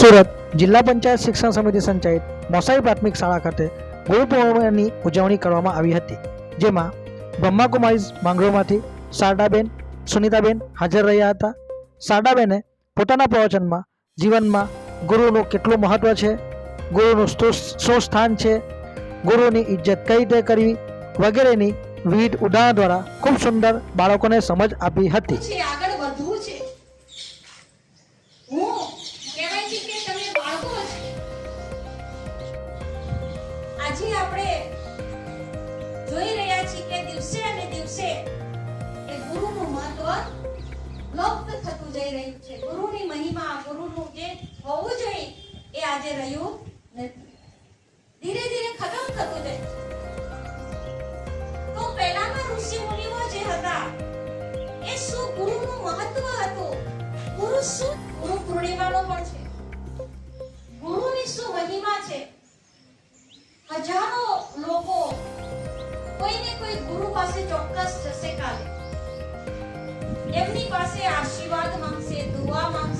સુરત જિલ્લા પંચાયત શિક્ષણ સમિતિ સંચાલિત મોસાઈ પ્રાથમિક શાળા ખાતે ગુરુ પૂર્ણિમાની ઉજવણી કરવામાં આવી હતી, જેમાં બ્રહ્માકુમારી માંગરોમાંથી શારદાબેન, સુનિતાબેન હાજર રહ્યા હતા. શારદાબેને પોતાના પ્રવચનમાં જીવનમાં ગુરુનું કેટલું મહત્વ છે, ગુરુનું શું સ્થાન છે, ગુરુની ઇજ્જત કઈ રીતે કરવી વગેરેની વિવિધ ઉદાહરણ દ્વારા ખૂબ સુંદર બાળકોને સમજ આપી હતી. આજે આપણે જોઈ રહ્યા છીએ કે દિવસે અને દિવસે એ ગુરુનું મહત્વ લુપ્ત થતું જઈ રહ્યું છે. ગુરુની મહિમા, ગુરુનું જે હોવું જોઈએ એ આજે રહ્યું નથી. ધીરે ધીરે ખતમ થતું જાય. તો પહેલાના ઋષિ મુનિઓ જે હતા, એ શું ગુરુનું મહત્વ હતું? ગુરુ શું? ગુરુ પૂર્ણિમાનો પણ છે. એમની પાસે આશીર્વાદ માંગશે દુઆ માંગશે.